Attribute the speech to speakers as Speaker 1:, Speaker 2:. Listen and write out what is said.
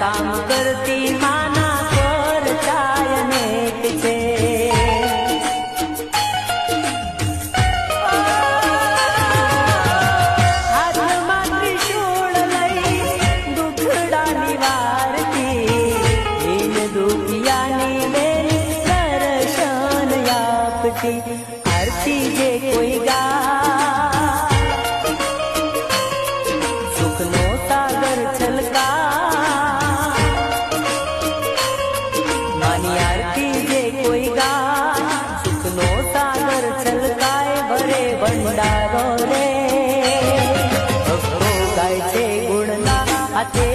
Speaker 1: કામ કરતી માના પર કાય નેક છે હાથમાં ત્રિશુળ લઈ દુખડા નિવારતી હીન દુખિયાની મેરી સરશન આરતી જે કોઈ ગા ભંડારો રે. ભક્તો ગાય છે ગુણના હાથે